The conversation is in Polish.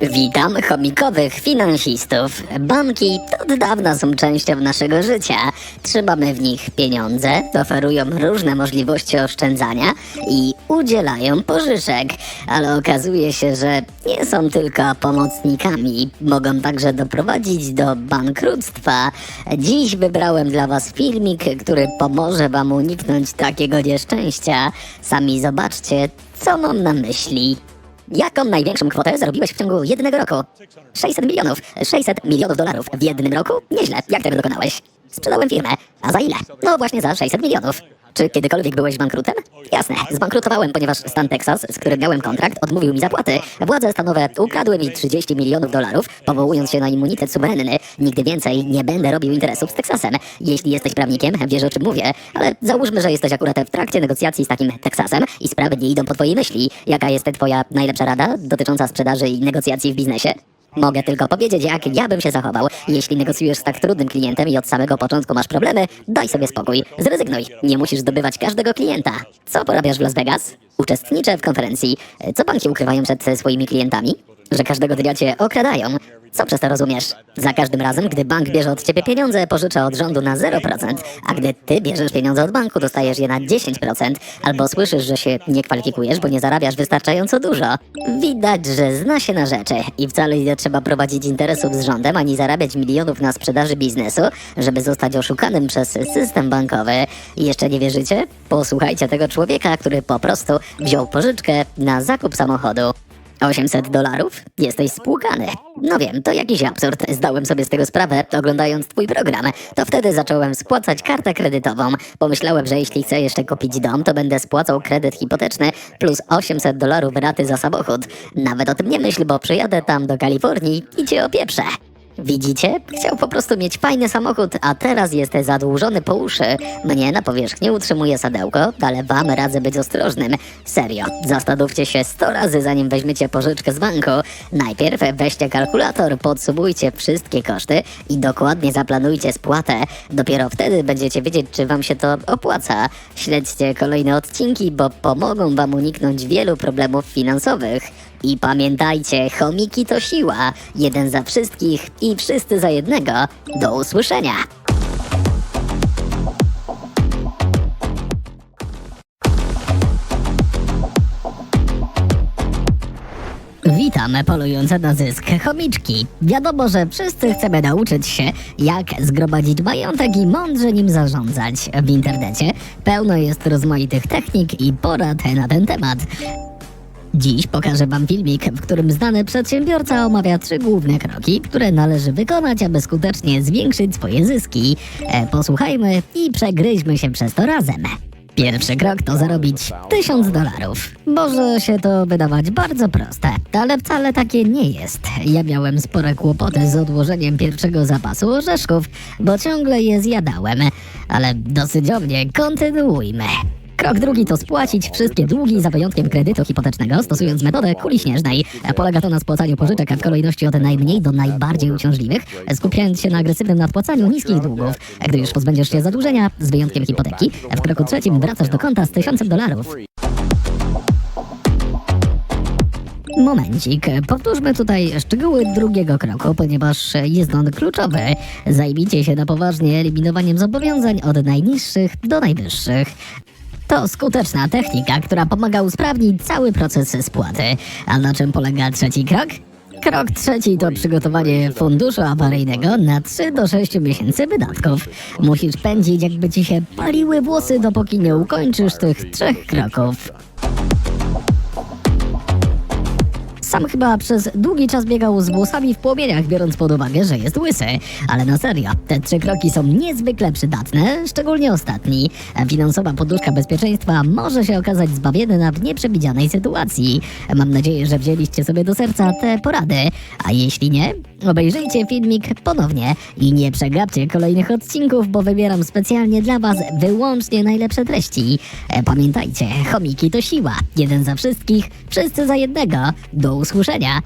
Witam chomikowych finansistów. Banki od dawna są częścią naszego życia. Trzymamy w nich pieniądze, oferują różne możliwości oszczędzania i udzielają pożyczek. Ale okazuje się, że nie są tylko pomocnikami. Mogą także doprowadzić do bankructwa. Dziś wybrałem dla Was filmik, który pomoże Wam uniknąć takiego nieszczęścia. Sami zobaczcie, co mam na myśli. Jaką największą kwotę zarobiłeś w ciągu jednego roku? 600 milionów. 600 milionów dolarów w jednym roku? Nieźle. Jak tego dokonałeś? Sprzedałem firmę. A za ile? No właśnie za 600 milionów. Czy kiedykolwiek byłeś bankrutem? Jasne, zbankrutowałem, ponieważ stan Teksas, z którym miałem kontrakt, odmówił mi zapłaty. Władze stanowe ukradły mi 30 milionów dolarów, powołując się na immunitet suwerenny. Nigdy więcej nie będę robił interesów z Teksasem. Jeśli jesteś prawnikiem, wiesz o czym mówię, ale załóżmy, że jesteś akurat w trakcie negocjacji z takim Teksasem i sprawy nie idą po twojej myśli. Jaka jest twoja najlepsza rada dotycząca sprzedaży i negocjacji w biznesie? Mogę tylko powiedzieć, jak ja bym się zachował. Jeśli negocjujesz z tak trudnym klientem i od samego początku masz problemy, daj sobie spokój, zrezygnuj. Nie musisz zdobywać każdego klienta. Co porabiasz w Las Vegas? Uczestniczę w konferencji. Co banki ukrywają przed swoimi klientami? Że każdego dnia cię okradają. Co przez to rozumiesz? Za każdym razem, gdy bank bierze od ciebie pieniądze, pożycza od rządu na 0%, a gdy ty bierzesz pieniądze od banku, dostajesz je na 10%, albo słyszysz, że się nie kwalifikujesz, bo nie zarabiasz wystarczająco dużo. Widać, że zna się na rzeczy i wcale nie trzeba prowadzić interesów z rządem, ani zarabiać milionów na sprzedaży biznesu, żeby zostać oszukanym przez system bankowy. Jeszcze nie wierzycie? Posłuchajcie tego człowieka, który po prostu wziął pożyczkę na zakup samochodu. 800 dolarów? Jesteś spłukany. No wiem, to jakiś absurd. Zdałem sobie z tego sprawę, oglądając twój program. To wtedy zacząłem spłacać kartę kredytową. Pomyślałem, że jeśli chcę jeszcze kupić dom, to będę spłacał kredyt hipoteczny plus 800 dolarów raty za samochód. Nawet o tym nie myśl, bo przyjadę tam do Kalifornii i cię opieprzę. Widzicie? Chciał po prostu mieć fajny samochód, a teraz jest zadłużony po uszy. Mnie na powierzchni utrzymuje sadełko, ale wam radzę być ostrożnym. Serio, zastanówcie się 100 razy zanim weźmiecie pożyczkę z banku. Najpierw weźcie kalkulator, podsumujcie wszystkie koszty i dokładnie zaplanujcie spłatę. Dopiero wtedy będziecie wiedzieć, czy wam się to opłaca. Śledźcie kolejne odcinki, bo pomogą wam uniknąć wielu problemów finansowych. I pamiętajcie, chomiki to siła. Jeden za wszystkich i wszyscy za jednego. Do usłyszenia. Witam, polujące na zysk chomiczki. Wiadomo, że wszyscy chcemy nauczyć się, jak zgromadzić majątek i mądrze nim zarządzać. W internecie pełno jest rozmaitych technik i porad na ten temat. Dziś pokażę Wam filmik, w którym znany przedsiębiorca omawia trzy główne kroki, które należy wykonać, aby skutecznie zwiększyć swoje zyski. E, posłuchajmy i przegryźmy się przez to razem. Pierwszy krok to zarobić 1000 dolarów. Może się to wydawać bardzo proste, ale wcale takie nie jest. Ja miałem spore kłopoty z odłożeniem pierwszego zapasu orzeszków, bo ciągle je zjadałem. Ale dosyć o mnie, kontynuujmy. Krok drugi to spłacić wszystkie długi za wyjątkiem kredytu hipotecznego, stosując metodę kuli śnieżnej. Polega to na spłacaniu pożyczek w kolejności od najmniej do najbardziej uciążliwych, skupiając się na agresywnym nadpłacaniu niskich długów. Gdy już pozbędziesz się zadłużenia, z wyjątkiem hipoteki, w kroku trzecim wracasz do konta z tysiącem dolarów. Momencik, powtórzmy tutaj szczegóły drugiego kroku, ponieważ jest on kluczowy. Zajmijcie się na poważnie eliminowaniem zobowiązań od najniższych do najwyższych. To skuteczna technika, która pomaga usprawnić cały proces spłaty. A na czym polega trzeci krok? Krok trzeci to przygotowanie funduszu awaryjnego na 3 do 6 miesięcy wydatków. Musisz pędzić, jakby ci się paliły włosy, dopóki nie ukończysz tych trzech kroków. Sam chyba przez długi czas biegał z włosami w płomieniach, biorąc pod uwagę, że jest łysy. Ale na serio, te trzy kroki są niezwykle przydatne, szczególnie ostatni. Finansowa poduszka bezpieczeństwa może się okazać zbawienna w nieprzewidzianej sytuacji. Mam nadzieję, że wzięliście sobie do serca te porady. A jeśli nie, obejrzyjcie filmik ponownie i nie przegapcie kolejnych odcinków, bo wybieram specjalnie dla Was wyłącznie najlepsze treści. E, Pamiętajcie, chomiki to siła. Jeden za wszystkich, wszyscy za jednego. Do usłyszenia.